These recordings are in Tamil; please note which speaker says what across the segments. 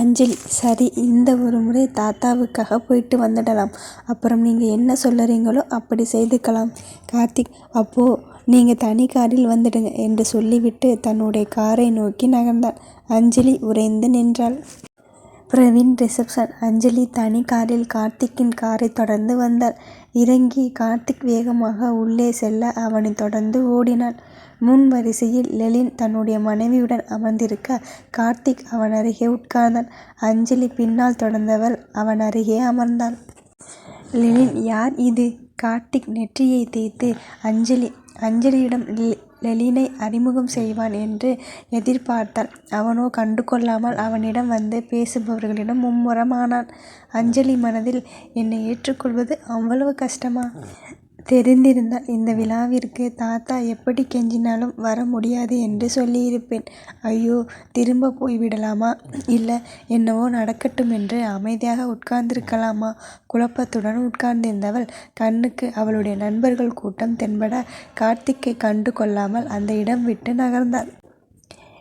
Speaker 1: அஞ்சலி. சரி இந்த ஒரு முறை தாத்தாவுக்காக போயிட்டு வந்துடலாம். அப்புறம் நீங்கள் என்ன சொல்லுறீங்களோ அப்படி செய்துக்கலாம். கார்த்திக் அப்போ நீங்கள் தனி காரில் வந்துடுங்க என்று சொல்லிவிட்டு தன்னுடைய காரை நோக்கி நகர்ந்தான். அஞ்சலி உறைந்து நின்றாள். பிரவீன் ரிசப்ஷன். அஞ்சலி தனி காரில் கார்த்திக்கின் காரை தொடர்ந்து வந்தாள். இறங்கி கார்த்திக் வேகமாக உள்ளே செல்ல அவனை தொடர்ந்து ஓடினாள் முன் வரிசையில் லெலின் தன்னுடைய மனைவியுடன் அமர்ந்திருக்க கார்த்திக் அவன் அருகே உட்கார்ந்தான். அஞ்சலி பின்னால் தொடர்ந்தவள் அவன் அருகே அமர்ந்தாள் லெலின் யார் இது? கார்த்திக் நெற்றியை தேய்த்து அஞ்சலி அஞ்சலியிடம் லெலினை அறிமுகம் செய்வான் என்று எதிர்பார்த்தாள் அவனோ கண்டுகொள்ளாமல் அவனிடம் வந்து பேசுபவர்களிடம் மும்முரமானான். அஞ்சலி மனதில் என்னை ஏற்றுக்கொள்வது அவ்வளவு கஷ்டமா? தெரிந்திருந்தால் இந்த விழாவிற்கு தாத்தா எப்படி கெஞ்சினாலும் வர முடியாது என்று சொல்லியிருப்பேன். ஐயோ திரும்ப போய்விடலாமா? இல்ல என்னவோ நடக்கட்டும் என்று அமைதியாக உட்கார்ந்திருக்கலாமா? குழப்பத்துடன் உட்கார்ந்திருந்தவள் கண்ணுக்கு அவளுடைய நண்பர்கள் கூட்டம் தென்பட கார்த்திக்கை கண்டு கொள்ளாமல் அந்த இடம் விட்டு நகர்ந்தாள்.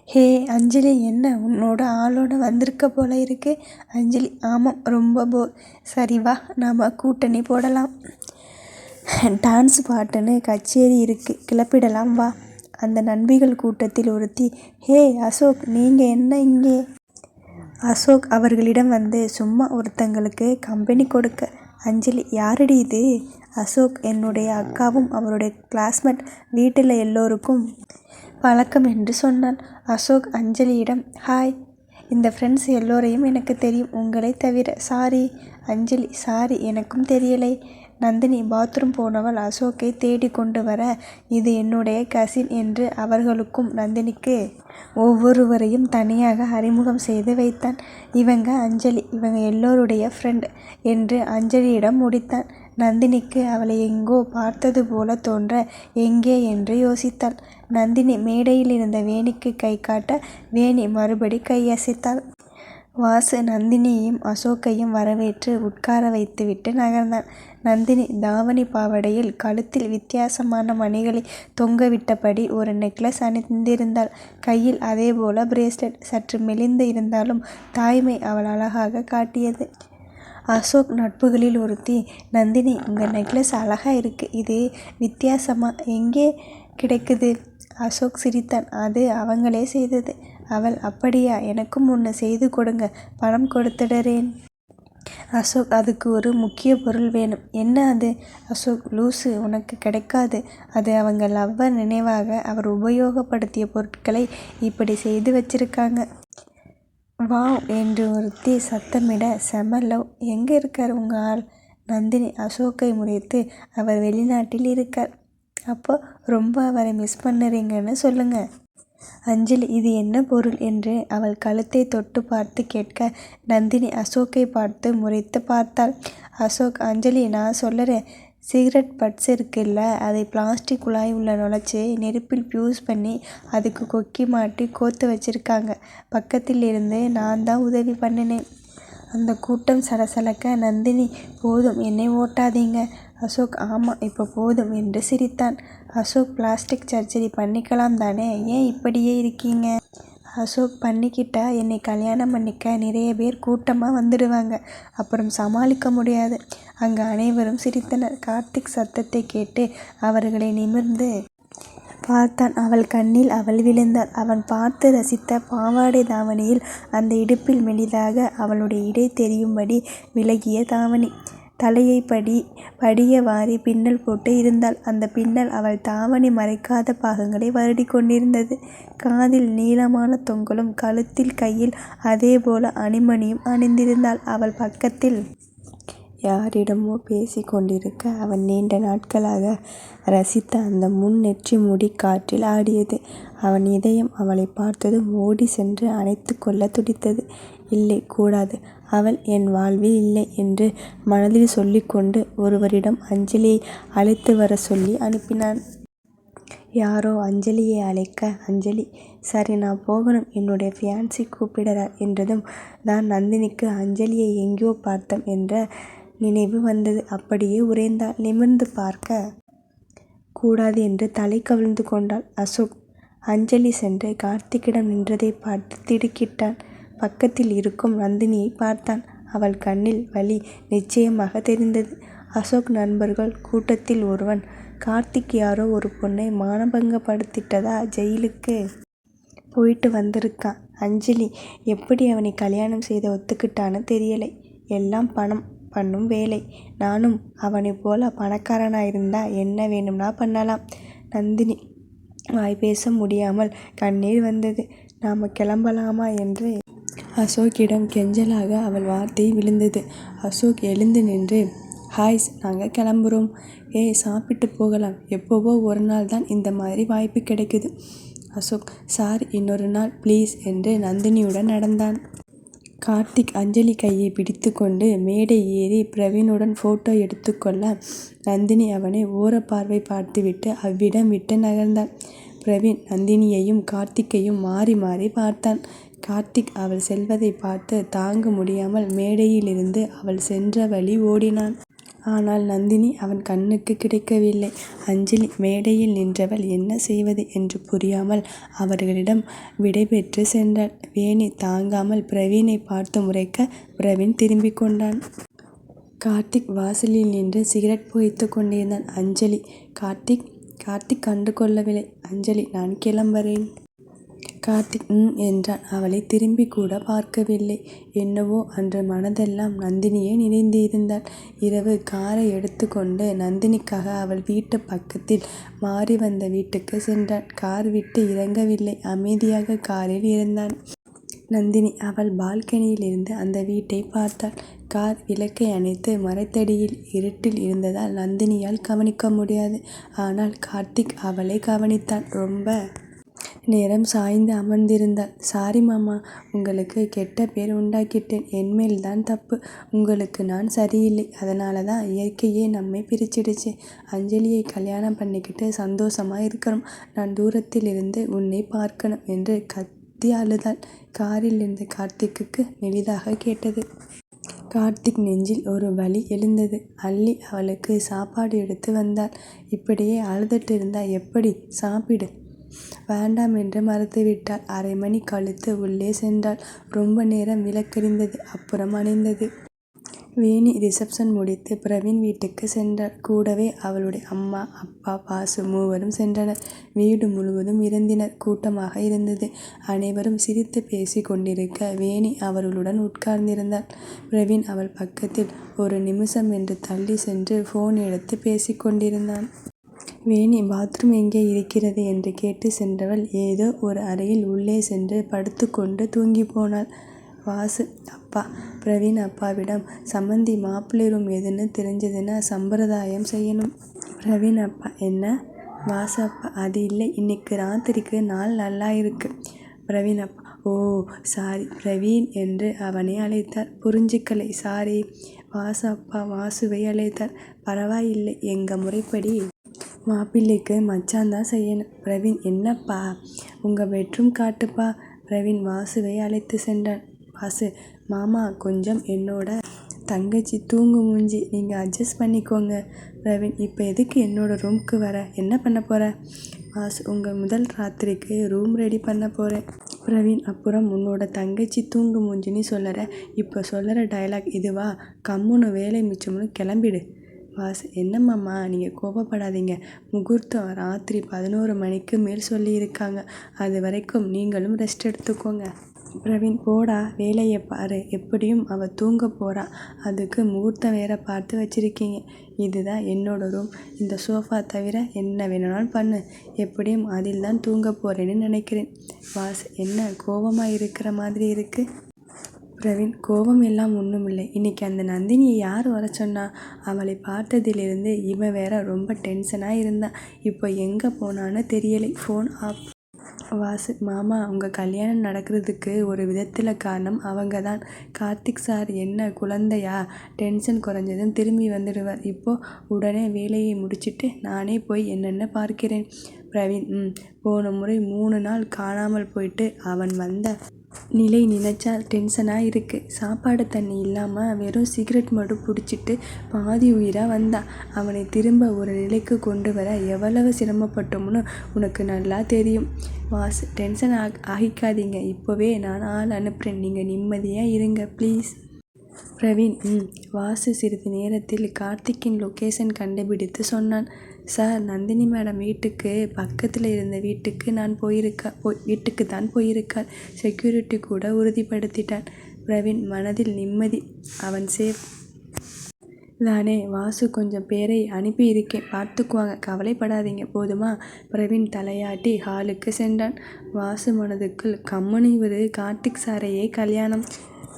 Speaker 1: ஹே அஞ்சலி என்ன உன்னோட ஆளோட வந்திருக்க போல இருக்கு. அஞ்சலி ஆமாம் ரொம்ப போர். சரி வா நாம கூட்டணி போடலாம். டான்ஸ் பாட்டுன்னு கச்சேரி இருக்குது கிளப்பிடலாம் வா. அந்த நண்பிகள் கூட்டத்தில் ஒருத்தி ஹே அசோக் நீங்கள் என்ன இங்கே? அசோக் அவர்களிடம் வந்து சும்மா ஒருத்தங்களுக்கு கம்பெனி கொடுக்க. அஞ்சலி யாரடி இது? அசோக் என்னுடைய அக்காவும் அவருடைய கிளாஸ்மேட் வீட்டில் எல்லோருக்கும் பழக்கம் என்று சொன்னான். அசோக் அஞ்சலியிடம் ஹாய் இந்த ஃப்ரெண்ட்ஸ் எல்லோரையும் எனக்கு தெரியும் உங்களை தவிர சாரி அஞ்சலி சாரி எனக்கும் தெரியலை நந்தினி பாத்ரூம் போனவள் அசோக்கை தேடி கொண்டு வர இது என்னுடைய கசின் என்று அவர்களுக்கும் நந்தினிக்கு ஒவ்வொருவரையும் தனியாக அறிமுகம் செய்து வைத்தான். இவங்க அஞ்சலி இவங்க எல்லோருடைய ஃப்ரெண்ட் என்று அஞ்சலியிடம் முடித்தான். நந்தினிக்கு அவளை எங்கோ பார்த்தது போல தோன்ற எங்கே என்று யோசித்தாள். நந்தினி மேடையில் இருந்த வேணிக்கு கை காட்ட வேணி மறுபடி கையசைத்தாள். வாசு நந்தினியையும் அசோக்கையும் வரவேற்று உட்கார வைத்துவிட்டு நகர்ந்தான். நந்தினி தாவணி பாவாடையில் கழுத்தில் வித்தியாசமான மணிகளை தொங்கவிட்டபடி ஒரு நெக்லஸ் அணிந்திருந்தாள். கையில் அதேபோல பிரேஸ்லெட். சற்று மெலிந்து இருந்தாலும் தாய்மை அவள் அழகாக காட்டியது. அசோக் நட்புகளில் ஒருத்தி நந்தினி இந்த நெக்லஸ் அழகா இருக்கு. இது வித்தியாசமா எங்கே கிடைக்குது? அசோக் சிரித்தான். அது அவங்களே செய்தது. அவள் அப்படியா எனக்கும் ஒன்னு செய்து கொடுங்க பணம் கொடுத்துடறேன். அசோக் அதுக்கு ஒரு முக்கிய பொருள் வேணும். என்ன அது? அசோக் லூசு உனக்கு கிடைக்காது. அது அவங்க லவ்வர் நினைவாக அவர் உபயோகப்படுத்திய பொருட்களை இப்படி செய்து வச்சிருக்காங்க. வாவ் என்று ஒருத்தி சத்தமிட செம லவ். எங்கே இருக்கார் உங்க ஆள்? நந்தினி அசோக்கை முறைத்து அவர் வெளிநாட்டில் இருக்கார். அப்போ ரொம்ப அவரை மிஸ் பண்ணுறீங்கன்னு சொல்லுங்கள் அஞ்சலி இது என்ன பொருள்? என்று அவள் கழுத்தை தொட்டு பார்த்து கேட்க நந்தினி அசோக்கை பார்த்து முறைத்து பார்த்தாள். அசோக் அஞ்சலி நான் சொல்லுறேன் சிகரெட் பட்ஸ் இருக்குல்ல அதை பிளாஸ்டிக் குழாய் உள்ள நுழைச்சு நெருப்பில் பியூஸ் பண்ணி அதுக்கு கொக்கி மாட்டி கோர்த்து வச்சிருக்காங்க. பக்கத்தில் இருந்து நான் தான் உதவி பண்ணினேன். அந்த கூட்டம் சலசலக்க நந்தினி போதும் என்னை ஓட்டாதீங்க. அசோக் ஆமாம் இப்போ போதும் என்று சிரித்தான். அசோக் பிளாஸ்டிக் சர்ஜரி பண்ணிக்கலாம் தானே ஏன் இப்படியே இருக்கீங்க? அசோக் பண்ணிக்கிட்டா என்னை கல்யாணம் பண்ணிக்க நிறைய பேர் கூட்டமா வந்துடுவாங்க. அப்புறம் சமாளிக்க முடியாது. அங்கு அனைவரும் சிரித்தனர். கார்த்திக் சத்தத்தை கேட்டு அவர்களை நிமிர்ந்து பார்த்தான். அவள் கண்ணில் அவள் விழுந்தாள். அவன் பார்த்து ரசித்த பாவாடை தாவணியில் அந்த இடுப்பில் மெலிதாக அவளுடைய இடை தெரியும்படி விலகிய தாவணி. தலையை படி படிய வாரி பின்னல் போட்டு இருந்தாள். அந்த பின்னல் அவள் தாவணி மறைக்காத பாகங்களை வருடிக் கொண்டிருந்தது. காதில் நீளமான தொங்கலும் கழுத்தில் கையில் அதேபோல அணிமணியும் அணிந்திருந்தாள். அவள் பக்கத்தில் யாரிடமோ பேசிக் கொண்டிருக்க அவன் நீண்ட நாட்களாக ரசித்த அந்த முன் நெற்றி முடி காற்றில் ஆடியது. அவன் இதயம் அவளைப் பார்த்ததும் ஓடிச் சென்று அணைத்துக் கொள்ளத் துடித்தது. இல்லை கூடாது. அவள் என் வாழ்வில் இல்லை என்று மனதில் சொல்லிக்கொண்டு ஒருவரிடம் அஞ்சலியை அழைத்து வரச் சொல்லி அனுப்பினான். யாரோ அஞ்சலியை அழைக்க அஞ்சலி சரி நான் போகணும் என்னுடைய பியான்சி கூப்பிடறார் என்றதும் தான் நந்தினிக்கு அஞ்சலியை எங்கேயோ பார்த்தோம் என்ற நினைவு வந்தது. அப்படியே உறைந்தாள். நிமிர்ந்து பார்க்க கூடாது என்று தலை கவிழ்ந்து கொண்டாள். அசோக் அஞ்சலி சென்று கார்த்திக்கிடம் நின்றதைப் பார்த்து திடுக்கிட்டான். பக்கத்தில் இருக்கும் நந்தினியை பார்த்தான். அவள் கண்ணில் வலி நிச்சயமாக தெரிந்தது. அசோக் நண்பர்கள் கூட்டத்தில் ஒருவன் கார்த்திக் யாரோ ஒரு பொண்ணை மானபங்கப்படுத்திட்டதா ஜெயிலுக்கு போயிட்டு வந்திருக்கான். அஞ்சலி எப்படி அவனை கல்யாணம் செய்த ஒத்துக்கிட்டான்னு தெரியலை. எல்லாம் பணம் பண்ணும் வேலை. நானும் அவனைப் போல பணக்காரனாயிருந்தா என்ன வேணும்னா பண்ணலாம். நந்தினி வாய் பேச முடியாமல் கண்ணீர் வந்தது. நாம கிளம்பலாமா என்று அசோக்கிடம் கெஞ்சலாக அவள் வார்த்தை விழுந்தது. அசோக் எழுந்து நின்று ஹாய்ஸ் நாங்க கிளம்புறோம். ஏய் சாப்பிட்டு போகலாம். எப்போவோ ஒரு நாள் தான் இந்த மாதிரி வாய்ப்பு கிடைக்குது. அசோக் சார் இன்னொரு நாள் ப்ளீஸ் என்று நந்தினியுடன் நடந்தான். கார்த்திக் அஞ்சலி கையை பிடித்துக்கொண்டு மேடை ஏறி பிரவீனுடன் போட்டோ எடுத்துக்கொள்ள நந்தினி அவனை ஓரப்பார்வை பார்த்துவிட்டு அவ்விடம் விட்டு நகர்ந்தாள். பிரவீன் நந்தினியையும் கார்த்திக்கையும் மாறி மாறி பார்த்தான். கார்த்திக் அவள் செல்வதை பார்த்து தாங்க முடியாமல் மேடையிலிருந்து அவள் சென்ற வழி ஓடினான். ஆனால் நந்தினி அவன் கண்ணுக்கு கிடைக்கவில்லை. அஞ்சலி மேடையில் நின்றவள் என்ன செய்வது என்று புரியாமல் அவர்களிடம் விடைபெற்று சென்றாள். வேணி தாங்காமல் பிரவீனை பார்த்து முறைக்க பிரவீன் திரும்பிக் கொண்டான். கார்த்திக் வாசலில் நின்று சிகரெட் புகைத்துக் கொண்டிருந்தான். அஞ்சலி கார்த்திக் கார்த்திக் கண்டு கொள்ளவில்லை. அஞ்சலி நான் கிளம்பறேன். கார்த்திக் ம் என்றான். அவளைத் திரும்பிக்கூட பார்க்கவில்லை. என்னவோ அன்று மனதெல்லாம் நந்தினியே நிறைந்திருந்தாள். இரவு காரை எடுத்துக்கொண்டு நந்தினிக்காக அவள் வீட்டு பக்கத்தில் மாறி வந்த வீட்டுக்கு சென்றான். கார் விட்டு இறங்கவில்லை. அமைதியாக காரில் இருந்தான். நந்தினி அவள் பால்கனியிலிருந்து அந்த வீட்டை பார்த்தாள். கார் விளக்கை அணைத்து மரத்தடியில் இருட்டில் இருந்ததால் நந்தினியால் கவனிக்க முடியாது. ஆனால் கார்த்திக் அவளை கவனித்தான். ரொம்ப நேரம் சாய்ந்து அமர்ந்திருந்தாள். சாரி மாமா உங்களுக்கு கெட்ட பேர் உண்டாக்கிட்டேன். என்மேல் தான் தப்பு. உங்களுக்கு நான் சரியில்லை. அதனால தான் இயற்கையே நம்மை பிரிச்சிடுச்சு. அஞ்சலியை கல்யாணம் பண்ணிக்கிட்டு சந்தோஷமா இருக்கணும். நான் தூரத்தில் இருந்து உன்னை பார்க்கணும் என்று கத்தி அழுதாள். காரில் இருந்த கார்த்திக்குக்கு மெலிதாக கேட்டது. கார்த்திக் நெஞ்சில் ஒரு வலி எழுந்தது. அள்ளி அவளுக்கு சாப்பாடு எடுத்து வந்தாள். இப்படியே அழுதுட்டு இருந்தா எப்படி? சாப்பிடு. வேண்டாம் என்று மறுத்துவிட்டாள். அரை மணி கழித்து உள்ளே சென்றாள். ரொம்ப நேரம் விளக்கெரிந்தது. அப்புறம் அணைந்தது. வேணி ரிசப்ஷன் முடித்து பிரவீன் வீட்டுக்கு சென்றாள். கூடவே அவளுடைய அம்மா அப்பா வாசு மூவரும் சென்றனர். வீடு முழுவதும் விருந்தினர் கூட்டமாக இருந்தது. அனைவரும் சிரித்து பேசிக் கொண்டிருக்க வேணி அவர்களுடன் உட்கார்ந்திருந்தாள். பிரவீன் அவள் பக்கத்தில் ஒரு நிமிஷம் என்று தள்ளிச் சென்று போன் எடுத்து பேசிக் கொண்டிருந்தான். வேணி பாத்ரூம் எங்கே இருக்கிறது என்று கேட்டு சென்றவள் ஏதோ ஒரு அறையில் உள்ளே சென்று படுத்துக்கொண்டு தூங்கிப்போனாள். வாசு அப்பா பிரவீன் அப்பாவிடம் சம்மந்தி மாப்பிள்ளை ரூம் எதுன்னு தெரிஞ்சதுன்னா சம்பிரதாயம் செய்யணும். பிரவீன் அப்பா என்ன? வாசு அப்பா அது இல்லை இன்னிக்கு ராத்திரிக்கு நாள் நல்லா இருக்கு. பிரவீன் அப்பா ஓ சாரி பிரவீன் என்று அவனை அழைத்தார். புரிஞ்சுக்கலை சாரி. வாசு அப்பா வாசுவை அழைத்தார். பரவாயில்லை எங்க முறைப்படி மாப்பிள்ளைக்கு மச்சான் தான் செய்யணும். பிரவீன் என்னப்பா உங்க பெட்ரூம் காட்டுப்பா. பிரவீன் வாசுவை அழைத்து சென்றான். வாசு மாமா கொஞ்சம் என்னோட தங்கச்சி தூங்கு மூஞ்சி நீங்க அட்ஜஸ்ட் பண்ணிக்கோங்க. பிரவீன் இப்ப எதுக்கு என்னோட ரூம்க்கு வர? என்ன பண்ண போகிற வாசு உங்க முதல் ராத்திரிக்கு ரூம் ரெடி பண்ண போகிறேன் பிரவீன் அப்புறம் உன்னோட தங்கச்சி தூங்கு மூஞ்சின்னு சொல்லற. இப்ப சொல்லுற டயலாக் இதுவா? கம்முனு வேலை மிச்சம்னு கிளம்பிடு. பாஸ் என்ன மாமா கோபப்படாதீங்க. முகூர்த்தம் ராத்திரி பதினோரு மணிக்கு மேல் சொல்லியிருக்காங்க. அது வரைக்கும் நீங்களும் ரெஸ்ட் எடுத்துக்கோங்க. பிரவீன் போடா வேலையை பாரு. எப்படியும் அவள் தூங்க போகிறா அதுக்கு முகூர்த்தம் வேற பார்த்து வச்சுருக்கீங்க இதுதான் என்னோட ரூம். இந்த சோஃபா தவிர என்ன வேணும்னாலும் பண்ணு. எப்படியும் அதில் தான் தூங்க போகிறேன்னு நினைக்கிறேன். வாஸ் என்ன கோபமாக இருக்கிற மாதிரி இருக்குது பிரவீன் கோபம் எல்லாம் ஒன்றுமில்லை இன்னைக்கு அந்த நந்தினியை யார் வர சொன்னா? அவளை பார்த்ததிலிருந்து இவன் வேற ரொம்ப டென்ஷனாக இருந்தான். இப்போ எங்கே போனான்னு தெரியலை. Phone off. வாசு மாமா உங்கள் கல்யாணம் நடக்கிறதுக்கு ஒரு விதத்தில் காரணம் அவங்க தான். கார்த்திக் சார் என்ன குழந்தையா? டென்ஷன் குறைஞ்சதும் திரும்பி வந்துடுவார். இப்போது உடனே வேலையை முடிச்சுட்டு நானே போய் என்னென்ன பார்க்கிறேன். பிரவீன் ம் போன முறை மூணு நாள் காணாமல் போயிட்டு அவன் வந்த நிலை நினைச்சா டென்ஷனாக இருக்குது சாப்பாடு தண்ணி இல்லாமல் வெறும் சிகரெட் மட்டும் பிடிச்சிட்டு பாதி உயிராக வந்தான் அவனை திரும்ப ஒரு நிலைக்கு கொண்டு வர எவ்வளவு சிரமப்பட்டோம்னு உனக்கு நல்லா தெரியும். வாஸ் டென்ஷன் ஆக ஆகிக்காதீங்க. இப்போவே நான் ஆள் அனுப்புகிறேன் நீங்கள் நிம்மதியாக இருங்க ப்ளீஸ் பிரவீன் ம் வாசு சிறிது நேரத்தில் கார்த்திக்கின் லொக்கேஷன் கண்டுபிடித்து சொன்னான். சார் நந்தினி மேடம் வீட்டுக்கு பக்கத்தில் இருந்த வீட்டுக்கு நான் போயிருக்க போய் வீட்டுக்கு தான் போயிருக்காள். செக்யூரிட்டி கூட உறுதிப்படுத்திட்டான் பிரவீன் மனதில் நிம்மதி அவன் சேஃப் தானே வாசு கொஞ்சம் பேரை அனுப்பி இருக்கேன். பார்த்துக்குவாங்க கவலைப்படாதீங்க. போதுமா? பிரவீன் தலையாட்டி ஹாலுக்கு சென்றான். வாசு மனதுக்குள் கம்மனி ஒரு கார்த்திக் சாரையே கல்யாணம்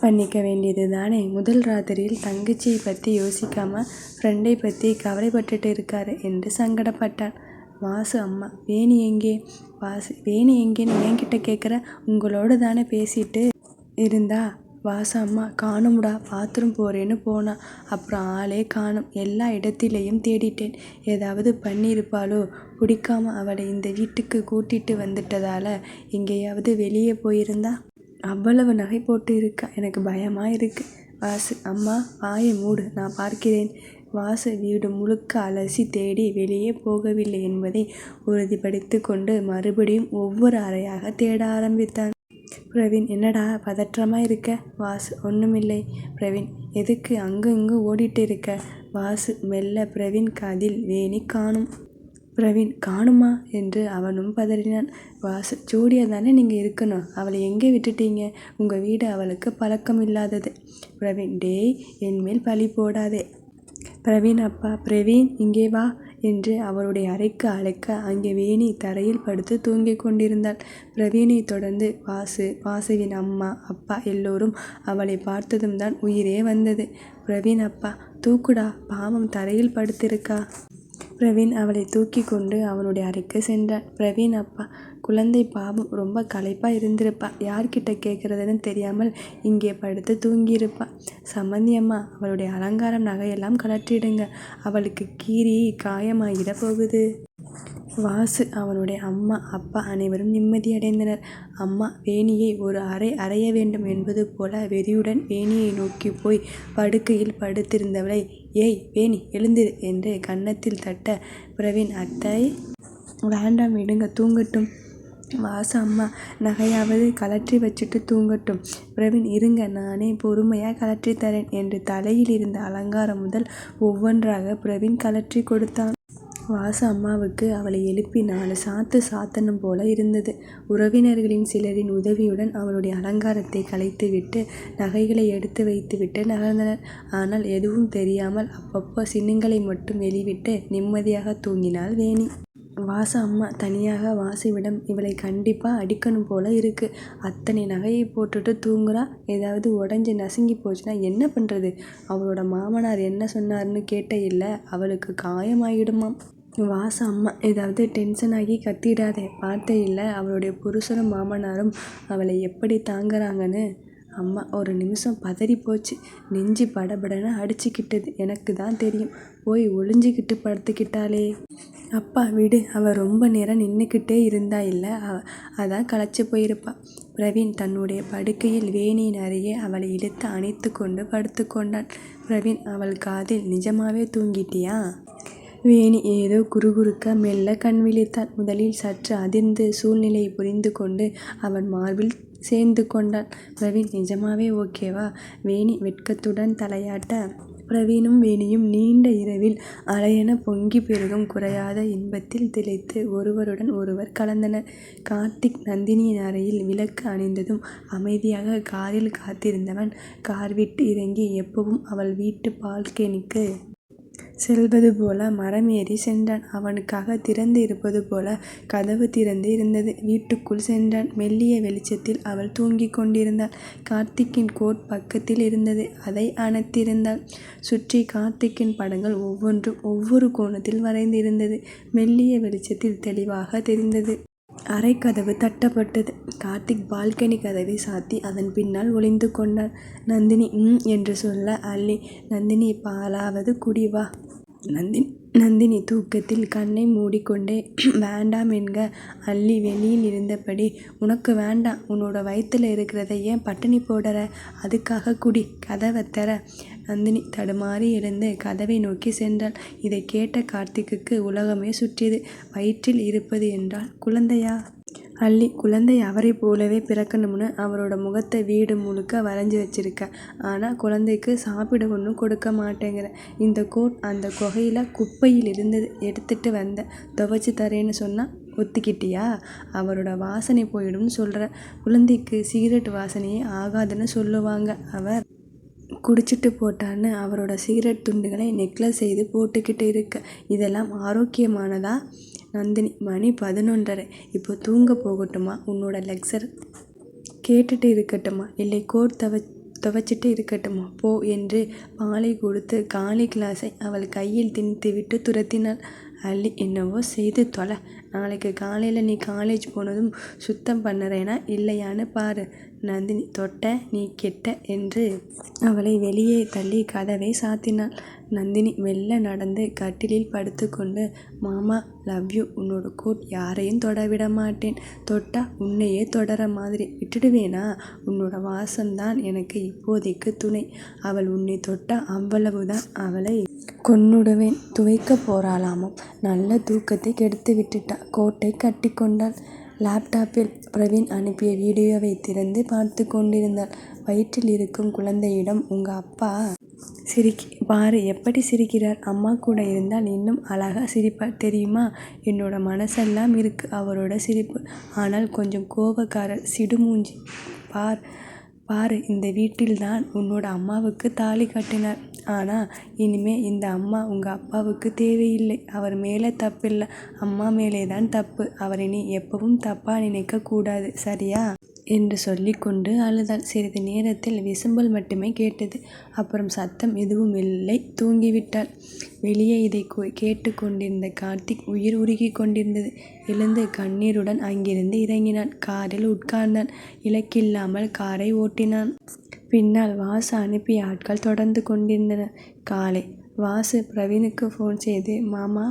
Speaker 1: பண்ணிக்க வேண்டியது தானே முதல் ராத்திரியில் தங்கச்சியை பற்றி யோசிக்காம ஃப்ரெண்டை பற்றி கவலைப்பட்டுட்டு இருக்காரு என்று சங்கடப்பட்டான் வாசு அம்மா வேணி எங்கே? வாசு வேணி எங்கேன்னு என்கிட்ட கேட்குற உங்களோட தானே பேசிட்டு இருந்தா? வாசு அம்மா காணும்டா பாத்ரூம் போகிறேன்னு போனா அப்புறம் ஆளே காணும். எல்லா இடத்திலையும் தேடிட்டேன். ஏதாவது பண்ணியிருப்பாளோ? பிடிக்காம அவளை இந்த வீட்டுக்கு கூட்டிகிட்டு வந்துட்டதால எங்கேயாவது வெளியே போயிருந்தா? அவ்வளவு நகை போட்டு இருக்கா. எனக்கு பயமாக இருக்குது வாசு அம்மா வாயை மூடு. நான் பார்க்கிறேன். வாசு வீடு முழுக்க அலசி தேடி வெளியே போகவில்லை என்பதை உறுதிப்படுத்தி கொண்டு மறுபடியும் ஒவ்வொரு அறையாக தேட ஆரம்பித்தான். பிரவீன் என்னடா பதற்றமாக இருக்க? வாசு ஒன்றுமில்லை பிரவீன் எதுக்கு அங்கு இங்கு ஓடிட்டு இருக்க? வாசு மெல்ல பிரவீன் காதில் வேணி காணும். பிரவீன் காணுமா? என்று அவனும் பதறினான். வாசு ஜோடியாக தானே நீங்கள் இருக்கணும். அவளை எங்கே விட்டுட்டீங்க? உங்கள் வீடு அவளுக்கு பழக்கம் இல்லாதது. பிரவீன் டேய் என்மேல் பழி போடாதே. பிரவீன் அப்பா பிரவீன் இங்கே வா என்று அவருடைய அறைக்கு அழைக்க அங்கே வேணி தரையில் படுத்து தூங்கிக் கொண்டிருந்தாள். பிரவீனை தொடர்ந்து வாசு வாசுவின் அம்மா அப்பா எல்லோரும் அவளை பார்த்ததும் தான் உயிரே வந்தது. பிரவீன் அப்பா தூக்குடா பாவம் தரையில் படுத்திருக்கா? பிரவீன் அவளை தூக்கி கொண்டு அவனுடைய அறைக்கு சென்றான் பிரவீன் அப்பா குழந்தை பாவம் ரொம்ப களைப்பாக இருந்திருப்பா. யார்கிட்ட கேட்குறதுன்னு தெரியாமல் இங்கே படுத்து தூங்கியிருப்பா. சம்மந்தி அம்மா அவளுடைய அலங்காரம் நகையெல்லாம் கலற்றிடுங்க அவளுக்கு கீறி காயமாகிட போகுது. வாசு அவனுடைய அம்மா அப்பா அனைவரும் நிம்மதியடைந்தனர். அம்மா வேணியை ஒரு அறை அறைய வேண்டும் என்பது போல வெறியுடன் வேணியை நோக்கி போய் படுக்கையில் படுத்திருந்தவளை ஏய் வேணி எழுந்திரு என்று கன்னத்தில் தட்ட பிரவீன் அத்தை வேண்டாம் விடுங்க தூங்கட்டும். வாசு அம்மா நகையாவது கலற்றி வச்சுட்டு தூங்கட்டும். பிரவீன் இருங்க நானே பொறுமையாக கலற்றி தரேன் என்று தலையில் இருந்த அலங்காரம் முதல் ஒவ்வொன்றாக பிரவீன் கலற்றி கொடுத்தான். வாசு அம்மாவுக்கு அவளை எழுப்பி நாலு சாத்து சாத்தனும் போல இருந்தது. உறவினர்களின் சிலரின் உதவியுடன் அவளுடைய அலங்காரத்தை கலைத்துவிட்டு நகைகளை எடுத்து வைத்துவிட்டு நகர்ந்தனர். ஆனால் எதுவும் தெரியாமல் அப்பப்போ சின்னங்களை மட்டும் வெளிவிட்டு நிம்மதியாக தூங்கினாள் வேணி. வாசு அம்மா தனியாக வாசுவிடம் இவளை கண்டிப்பாக அடிக்கணும் போல இருக்கு. அத்தனை நகையை போட்டுட்டு தூங்குறா? ஏதாவது உடஞ்சி நசுங்கி போச்சுன்னா என்ன பண்ணுறது அவளோட மாமனார் என்ன சொன்னார்னு கேட்ட இல்லை அவளுக்கு காயமாயிடுமாம். வாசு அம்மா ஏதாவது டென்ஷன் ஆகி கத்திடாதே பார்த்தே இல்லை. அவளுடைய புருஷனும் மாமனாரும் அவளை எப்படி தாங்குறாங்கன்னு. அம்மா ஒரு நிமிஷம் பதறி போச்சு. நெஞ்சு படபடன்னு அடிச்சுக்கிட்டது. எனக்கு தான் தெரியும். போய் ஒளிஞ்சிக்கிட்டு படுத்துக்கிட்டாளே. அப்பா விடு. அவள் ரொம்ப நேரம் நின்றுக்கிட்டே இருந்தா இல்லை. அவ அதான் களைச்சி போயிருப்பா. பிரவீன் தன்னுடைய படுக்கையில் வேணியின் அருகே அவளை இழுத்து அணைத்து கொண்டு படுத்து கொண்டான் பிரவீன் அவள் காதில் நிஜமாவே தூங்கிட்டியா? வேணி ஏதோ குறுகுறுக்க மெல்ல கண் விழித்தான் முதலில் சற்று அதிர்ந்து சூழ்நிலையை புரிந்து கொண்டு அவன் மார்பில் சேர்ந்து கொண்டாள். பிரவீன் நிஜமாவே ஓகேவா? வேணி வெட்கத்துடன் தலையாட்ட பிரவீனும் வேணியும் நீண்ட இரவில் அலையென பொங்கிப் பெருகும் குறையாத இன்பத்தில் திளைத்து ஒருவருடன் ஒருவர் கலந்தனர். கார்த்திக் நந்தினியின் அறையில் விளக்கு அணைந்ததும் அமைதியாக காரில் காத்திருந்தவன் கார் விட்டு இறங்கி எப்பவும் அவள் வீட்டு பால்கனிக்கு செல்வது போல மரம் ஏறி சென்றான். அவனுக்காக திறந்து இருப்பது போல கதவு திறந்து இருந்தது. வீட்டுக்குள் சென்றான். மெல்லிய வெளிச்சத்தில் அவள் தூங்கிக் கொண்டிருந்தாள். கார்த்திக்கின் கோட் பக்கத்தில் இருந்தது. அதை அணைத்திருந்தாள். சுற்றி கார்த்திக்கின் படங்கள் ஒவ்வொன்றும் ஒவ்வொரு கோணத்தில் வரைந்திருந்தது. மெல்லிய வெளிச்சத்தில் தெளிவாக தெரிந்தது. அறைக்கதவு தட்டப்பட்டது. கார்த்திக் பால்கனி கதவை சாத்தி அதன் பின்னால் ஒளிந்து கொண்டான். நந்தினி ம் என்று சொல்ல அல்லி நந்தினி பாலாவது குடி வா. நந்தினி நந்தினி தூக்கத்தில் கண்ணை மூடிக்கொண்டே வேண்டாம் என்க அள்ளி வெளியில் இருந்தபடி உனக்கு வேண்டாம் உன்னோட வயித்துல இருக்கிறத ஏன் பட்டினி போடுற அதுக்காக குடி கதவை திற நந்தினி தடுமாறி எழுந்து கதவை நோக்கி சென்றாள். இதை கேட்ட கார்த்திக்குக்கு உலகமே சுற்றியது. வயிற்றில் இருப்பது என்றால் குழந்தையா? அள்ளி குழந்தை அவரை போலவே பிறக்கணும்னு அவரோட முகத்தை வீடு முழுக்க வரைஞ்சி வச்சிருக்க. ஆனால் குழந்தைக்கு சாப்பிட ஒன்றும் கொடுக்க மாட்டேங்கிற. இந்த கோட் அந்த குகையில் குப்பையில் இருந்தது. எடுத்துட்டு வந்த. துவைச்சி தரேன்னு சொன்னால் ஒத்துக்கிட்டியா? அவரோட வாசனை போயிடும்னு சொல்கிற குழந்தைக்கு சிகரெட் வாசனையே ஆகாதுன்னு சொல்லுவாங்க அவர். குடிச்சிட்டு போட்டான்னு அவரோட சிகரெட் துண்டுகளை நெக்லஸ் செய்து போட்டுக்கிட்டு இருக்க. இதெல்லாம் ஆரோக்கியமானதா? நந்தினி மணி பதினொன்றரை. இப்போ தூங்க போகட்டுமா? உன்னோட லெக்சர் கேட்டுட்டு இருக்கட்டுமா? இல்லை கோட் தவ துவைச்சிட்டு இருக்கட்டுமா? போ என்று பாலை கொடுத்து காலி கிளாஸை அவள் கையில் திணித்துவிட்டு துரத்தினாள். அள்ளி என்னவோ செய்து தொலை. நாளைக்கு காலையில் நீ காலேஜ் போனதும் சுத்தம் பண்ணுறேனா? இல்லையான்னு பாரு. நந்தினி தொட்ட நீ கெட்ட என்று அவளை வெளியே தள்ளி கதவை சாத்தினாள். நந்தினி மெல்ல நடந்து கட்டிலில் படுத்துக்கொண்டு மாமா லவ் யூ உன்னோட கோட் யாரையும் தொடவிட மாட்டேன். தொட்டா உன்னையே தொடர மாதிரி. விட்டுடுவேனா? உன்னோட வாசம்தான் எனக்கு இப்போதைக்கு துணை. அவள் உன்னை தொட்டா அவ்வளவுதான் அவளை கொன்னுடுவேன். துவைக்க போறாளாமாம். நல்ல தூக்கத்தை கெடுத்து விட்டுட்டா. கோட்டை கட்டி கொண்டாள். லேப்டாப்பில் பிரவீன் அனுப்பிய வீடியோவை திறந்து பார்த்து கொண்டிருந்தாள். வயிற்றில் இருக்கும் குழந்தையிடம் உங்க அப்பா சிரிக்கி பாரு எப்படி சிரிக்கிறார். அம்மா கூட இருந்தால் இன்னும் அழகா சிரிப்பார். தெரியுமா? என்னோட மனசெல்லாம் இருக்கு அவரோட சிரிப்பு. ஆனால் கொஞ்சம் கோபக்காரர் சிடுமூஞ்சி. பார் பாரு இந்த வீட்டில் தான் உன்னோட அம்மாவுக்கு தாலி கட்டினார். ஆனால் இனிமே இந்த அம்மா உங்கள் அப்பாவுக்கு தேவையில்லை. அவர் மேலே தப்பில்லை. அம்மா மேலே தான் தப்பு. அவரை நீ எப்பவும் தப்பாக நினைக்கக்கூடாது சரியா? என்று சொல்லிக்கொண்டு அழுதாள். சிறிது நேரத்தில் விசும்பல் மட்டுமே கேட்டது. அப்புறம் சத்தம் எதுவும் இல்லை. தூங்கிவிட்டாள். வெளியே இதை கேட்டு கொண்டிருந்த கார்த்திக் உயிர் உருகி கொண்டிருந்தது. எழுந்து கண்ணீருடன் அங்கிருந்து இறங்கினான். காரில் உட்கார்ந்தான். இலக்கில்லாமல் காரை ஓட்டினான். பின்னால் வாசு அனுப்பிய ஆட்கள் தொடர்ந்து கொண்டிருந்தனர். காலை வாசு பிரவீனுக்கு ஃபோன் செய்து மாமா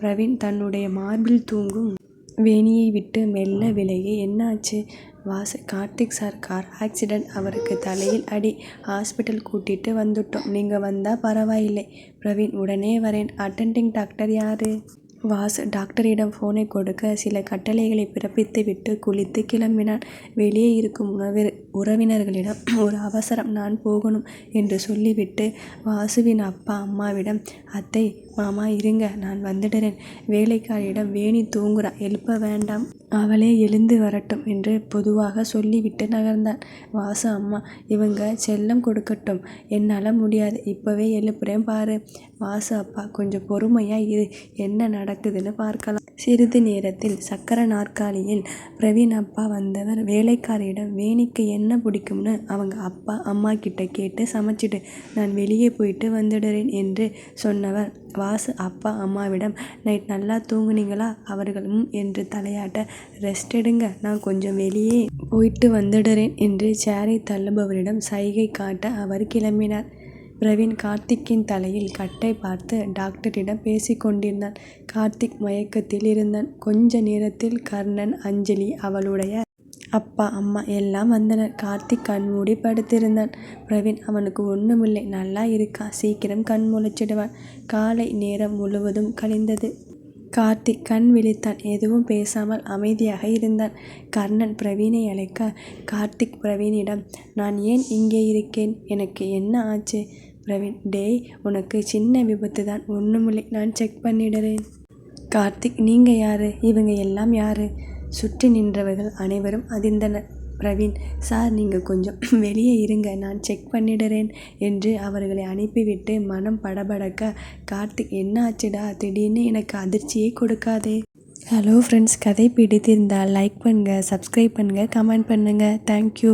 Speaker 1: பிரவீன் தன்னுடைய மார்பில் தூங்கும். வேணியை விட்டு மெல்ல விலகி என்னாச்சு? Vasu Karthik sir car accident அவருக்கு தலையில் அடி. ஹாஸ்பிட்டல் கூட்டிகிட்டு வந்துட்டோம். நீங்கள் வந்தால் பரவாயில்லை. பிரவீன் உடனே வரேன். அட்டெண்டிங் டாக்டர் யார்? வாசு டாக்டரிடம் ஃபோனை கொடுக்க சில கட்டளைகளை பிறப்பித்துவிட்டு குளித்து கிளம்பினான். வெளியே இருக்கும் உணவு உறவினர்களிடம் ஒரு அவசரம் நான் போகணும் என்று சொல்லிவிட்டு வாசுவின் அப்பா அம்மாவிடம் அத்தை மாமா இருங்க நான் வந்துடுறேன். வேலைக்காரியிடம் வேணி தூங்குறா எழுப்ப வேண்டாம். அவளே எழுந்து வரட்டும் என்று பொதுவாக சொல்லிவிட்டு நகர்ந்தான். வாசு அம்மா இவங்க செல்லம் கொடுக்கட்டும் என்னால் முடியாது. இப்போவே எழுப்புறேன் பாரு வாசு அப்பா கொஞ்சம் பொறுமையாக இரு. என்ன நடக்குதுன்னு நடக்குதுன்னு பார்க்கலாம். சிறிது நேரத்தில் சக்கர நாற்காலியில் பிரவீன் அப்பா வந்தவர் வேலைக்காரியிடம் வேணிக்கு என்ன பிடிக்கும்னு? அவங்க அப்பா அம்மா கிட்ட கேட்டு சமைச்சிட்டு நான் வெளியே போயிட்டு வந்துடுறேன் என்று சொன்னவர். வாசு அப்பா அம்மாவிடம் நைட் நல்லா தூங்குனீங்களா? அவர்களும் என்று தலையாட்ட ரெஸ்ட் எடுங்க நான் கொஞ்சம் வெளியே போயிட்டு வந்துடுறேன் என்று சேரை தள்ளுபவரிடம் சைகை காட்ட அவர் கிளம்பினார். பிரவீன் கார்த்திக்கின் தலையில் கட்டை பார்த்து டாக்டரிடம் பேசிக் கொண்டிருந்தான். கார்த்திக் மயக்கத்தில் இருந்தான். கொஞ்ச நேரத்தில் கர்ணன் அஞ்சலி அவளுடைய அப்பா அம்மா எல்லாம் வந்தனர். கார்த்திக் கண்மூடி படுத்திருந்தான். பிரவீன் அவனுக்கு ஒன்றுமில்லை நல்லா இருக்கா? சீக்கிரம் கண் முளைச்சிடுவான். காலை நேரம் முழுவதும் கழிந்தது. கார்த்திக் கண் விழித்தான். எதுவும் பேசாமல் அமைதியாக இருந்தான். கர்ணன் பிரவீனை அழைக்க கார்த்திக் பிரவீனிடம் நான் ஏன் இங்கே இருக்கேன்? எனக்கு என்ன ஆச்சு? பிரவீன் டேய் உனக்கு சின்ன விபத்து தான். ஒன்றுமில்லை நான் செக் பண்ணிடுறேன். கார்த்திக் நீங்கள் யார்? இவங்க எல்லாம் யார்? சுற்றி நின்றவர்கள் அனைவரும் அதிர்ந்தனர். பிரவீன் சார் நீங்கள் கொஞ்சம் வெளியே இருங்க. நான் செக் பண்ணிடுறேன் என்று அவர்களை அனுப்பிவிட்டு மனம் படபடக்க கார்த்திக் என்ன ஆச்சுடா? திடீர்னு எனக்கு அதிர்ச்சியே கொடுக்காதே. ஹலோ ஃப்ரெண்ட்ஸ் கதை பிடித்திருந்தால் லைக் பண்ணுங்கள் சப்ஸ்கிரைப் பண்ணுங்கள் கமெண்ட் பண்ணுங்கள் தேங்க்யூ